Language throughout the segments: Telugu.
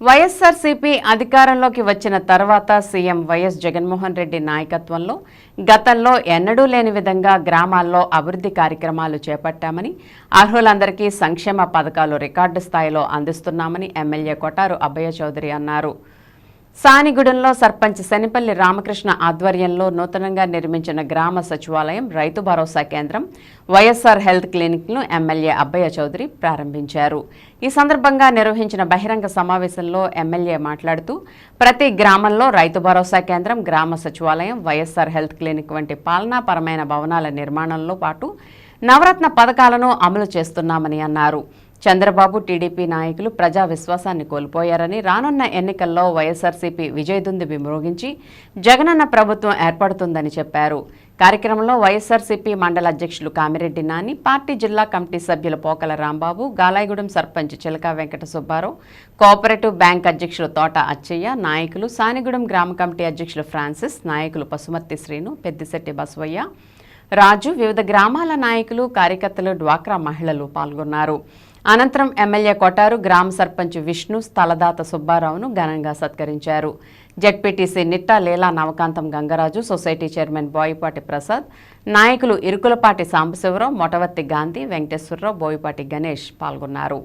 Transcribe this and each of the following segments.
వైఎస్ఆర్సీపీ అధికారంలోకి వచ్చిన తర్వాత సీఎం వైఎస్ జగన్మోహన్ రెడ్డి నాయకత్వంలో గతంలో ఎన్నడూ లేని విధంగా గ్రామాల్లో అభివృద్ధి కార్యక్రమాలు చేపట్టామని అర్హులందరికీ సంక్షేమ పథకాలు రికార్డు స్థాయిలో అందిస్తున్నామని ఎమ్మెల్యే కొటారు అభయ చౌదరి అన్నారు. సానిగూడెంలో సర్పంచ్ శనిపల్లి రామకృష్ణ ఆధ్వర్యంలో నూతనంగా నిర్మించిన గ్రామ సచివాలయం రైతు భరోసా కేంద్రం వైఎస్ఆర్ హెల్త్ క్లినిక్ను ఎమ్మెల్యే అబ్బయ్య చౌదరి ప్రారంభించారు. ఈ సందర్భంగా నిర్వహించిన బహిరంగ సమావేశంలో ఎమ్మెల్యే మాట్లాడుతూ ప్రతి గ్రామంలో రైతు భరోసా కేంద్రం గ్రామ సచివాలయం వైఎస్ఆర్ హెల్త్ క్లినిక్ వంటి పాలనాపరమైన భవనాల నిర్మాణంలో పాటు నవరత్న పథకాలను అమలు చేస్తున్నామని అన్నారు. చంద్రబాబు టీడీపీ నాయకులు ప్రజా విశ్వాసాన్ని కోల్పోయారని రానున్న ఎన్నికల్లో వైఎస్ఆర్సీపీ విజయదుంది మ్రోగించి జగనన్న ప్రభుత్వం ఏర్పడుతుందని చెప్పారు. కార్యక్రమంలో వైఎస్ఆర్సీపీ మండల అధ్యక్షులు కామిరెడ్డి నాని పార్టీ జిల్లా కమిటీ సభ్యులు పోకల రాంబాబు గాలాయగూడెం సర్పంచ్ చిలకా వెంకట సుబ్బారావు కోఆపరేటివ్ బ్యాంక్ అధ్యక్షులు తోట అచ్చయ్య నాయకులు సానిగూడెం గ్రామ కమిటీ అధ్యక్షులు ఫ్రాన్సిస్ నాయకులు పసుమర్తి శ్రీను పెద్దిశెట్టి బసవయ్య రాజు వివిధ గ్రామాల నాయకులు కార్యకర్తలు డ్వాక్రా మహిళలు పాల్గొన్నారు. అనంతరం ఎమ్మెల్యే కొటారు గ్రామ సర్పంచ్ విష్ణు స్థలదాత సుబ్బారావును ఘనంగా సత్కరించారు. ZPTC Nitta Leela Navakantham Gangaraju society chairman Boyapati Prasad నాయకులు ఇరుకులపాటి సాంబశివరావు మొటవర్తి గాంధీ వెంకటేశ్వరరావు బోయపాటి గణేష్ పాల్గొన్నారు.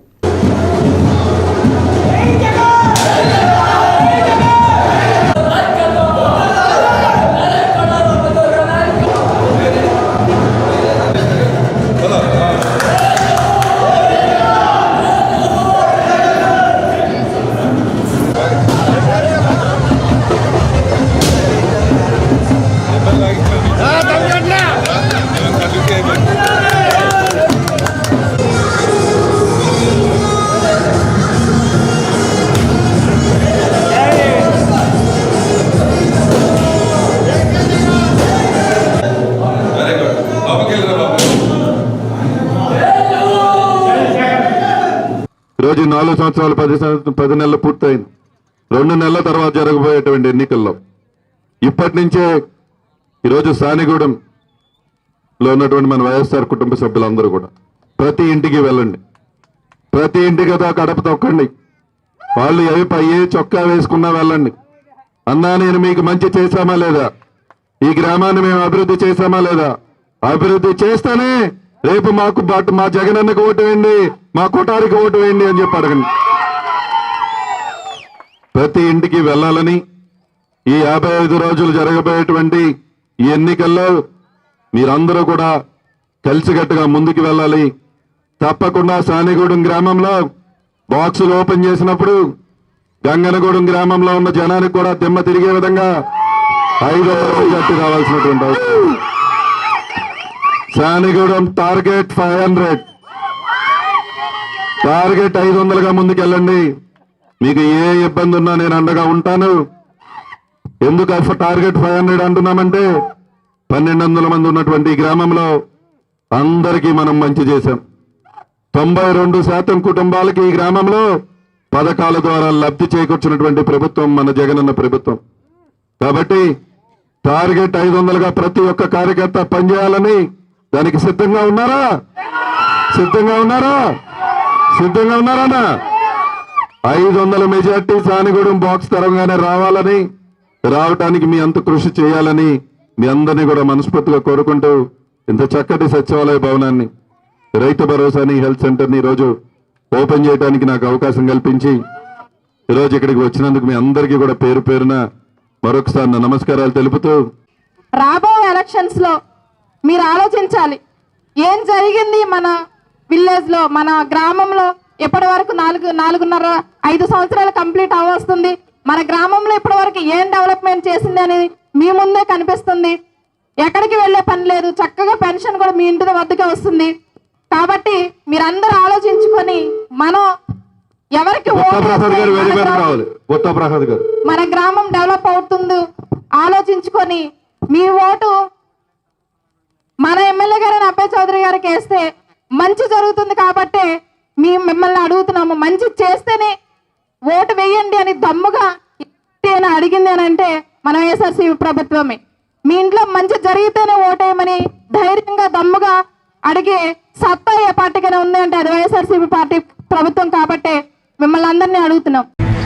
ఈరోజు నాలుగు సంవత్సరాలు పది పది నెలలు పూర్తయింది. రెండు నెలల తర్వాత జరగబోయేటువంటి ఎన్నికల్లో ఇప్పటి నుంచే ఈరోజు సానిగూడెం లో ఉన్నటువంటి మన వైఎస్ఆర్ కుటుంబ సభ్యులందరూ కూడా ప్రతి ఇంటికి వెళ్ళండి. ప్రతి ఇంటికి కడప తొక్కండి. వాళ్ళు ఏ పై చొక్కా వేసుకున్నా వెళ్ళండి. అన్నా నేను మీకు మంచి చేశామా లేదా? ఈ గ్రామాన్ని మేము అభివృద్ధి చేశామా లేదా? అభివృద్ధి చేస్తానే రేపు మాకు బాటు మా జగనన్నకు ఓటు వేయండి మా కుటారికి ఓటు వేయండి అని చెప్పి అడగండి. ప్రతి ఇంటికి వెళ్ళాలని ఈ యాభై ఐదు రోజులు జరగబోయేటువంటి ఈ ఎన్నికల్లో మీరందరూ కూడా కలిసికట్టుగా ముందుకు వెళ్ళాలి. తప్పకుండా సానిగూడెం గ్రామంలో బాక్సులు ఓపెన్ చేసినప్పుడు గంగనగూడెం గ్రామంలో ఉన్న జనానికి కూడా దిమ్మ తిరిగే విధంగా ఐదు వందల మెజార్టీ రావాల్సినటువంటి అవసరం. Sanigudem target five hundred. Target ఐదు వందలుగా ముందుకెళ్ళండి. మీకు ఏ ఇబ్బంది ఉన్నా నేను అండగా ఉంటాను. ఎందుకు అసలు టార్గెట్ ఫైవ్ హండ్రెడ్ అంటున్నామంటే పన్నెండు వందల మంది ఉన్నటువంటి ఈ గ్రామంలో అందరికీ మనం మంచి చేశాం. తొంభై రెండు శాతం కుటుంబాలకి ఈ గ్రామంలో పథకాల ద్వారా లబ్ధి చేకూర్చినటువంటి ప్రభుత్వం మన జగనన్న ప్రభుత్వం. కాబట్టి టార్గెట్ ఐదు వందలుగా ప్రతి ఒక్క కార్యకర్త పనిచేయాలని దానికి సిద్ధంగా ఉన్నారా? సిద్ధంగా ఉన్నారా? సిద్ధంగా ఉన్నారా ఐదు వందల మెజార్టీ సానిగూడెం బాక్స్ తరంగానే రావాలని రావటానికి మీ అంత కృషి చేయాలని మీ అందరినీ కూడా మనస్ఫూర్తిగా కోరుకుంటూ ఇంత చక్కటి సచివాలయ భవనాన్ని రైతు భరోసాని హెల్త్ సెంటర్ని ఈరోజు ఓపెన్ చేయడానికి నాకు అవకాశం కల్పించి ఈరోజు ఇక్కడికి వచ్చినందుకు మీ అందరికీ కూడా పేరు పేరున మరొకసారి నా నమస్కారాలు తెలుపుతూ రాబో ఎలక్షన్స్లో మీరు ఆలోచించాలి. ఏం జరిగింది మన విలేజ్లో మన గ్రామంలో? ఇప్పటి వరకు నాలుగు నాలుగున్నర ఐదు సంవత్సరాలు కంప్లీట్ అవ్వస్తుంది మన గ్రామంలో ఇప్పటి వరకు ఏం డెవలప్మెంట్ చేసింది అనేది మీ ముందే కనిపిస్తుంది. ఎక్కడికి వెళ్ళే పని లేదు. చక్కగా పెన్షన్ కూడా మీ ఇంటి వద్దకే వస్తుంది. కాబట్టి మీరందరూ ఆలోచించుకొని మనం ఎవరికి మన గ్రామం డెవలప్ అవుతుందో. ఆలోచించుకొని మీ ఓటు మన ఎమ్మెల్యే గారిని అబ్బాయి చౌదరి గారికి వేస్తే మంచి జరుగుతుంది కాబట్టి మీ మిమ్మల్ని అడుగుతున్నాము. మంచి చేస్తేనే ఓటు వేయండి అని దమ్ముగా అని అడిగింది అని అంటే మన వైఎస్ఆర్సీ ప్రభుత్వమే. మీ ఇంట్లో మంచి జరిగితేనే ఓటేయమని ధైర్యంగా దమ్ముగా అడిగే సత్తా ఏ పార్టీకైనా ఉంది అంటే అది వైఎస్ఆర్సీపీ పార్టీ ప్రభుత్వం కాబట్టి మిమ్మల్ని అందరినీ అడుగుతున్నాం.